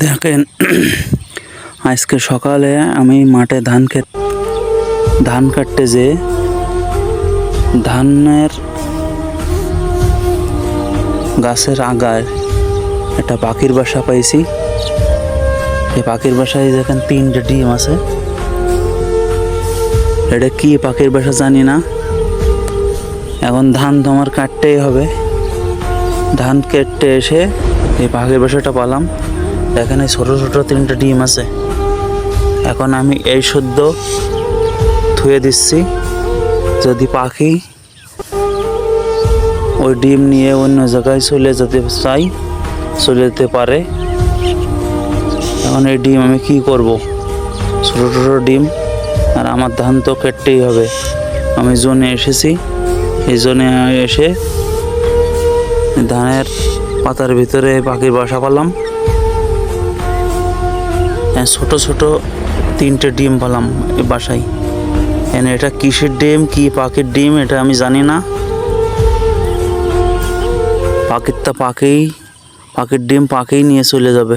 দেখেন, আজকে সকালে আমি মাঠে ধান খেত, ধান কাটতে যে ধানের গাছের আগায় একটা পাখির বাসা পাইছি। এই পাখির বাসায় দেখেন তিনটে ডিম আছে। এটা কি পাখির বাসা জানি না। এখন ধান তোমার কাটতেই হবে। ধান কেটে এসে এই পাখির বাসাটা পালাম। এখানে ছোটো ছোটো তিনটে ডিম আছে। এখন আমি এই সদ্য ধুয়ে দিচ্ছি। যদি পাখি ওই ডিম নিয়ে অন্য জায়গায় চলে যেতে চাই চলে যেতে পারে, এখন এই ডিম আমি কি করব? ছোটো ছোটো ডিম, আর আমার ধান তো কেটতেই হবে। আমি জোনে এসেছি, এই জোনে এসে ধানের পাতার ভিতরে পাখির বাসা পালাম। ছোট ছোট তিনটে ডিম পালাম বাসায়। এনে এটা কিসের ডিম, কি পাখির ডিম, এটা আমি জানি না। পাখিরটা পাকেই, পাখির ডিম পাকেই নিয়ে চলে যাবে।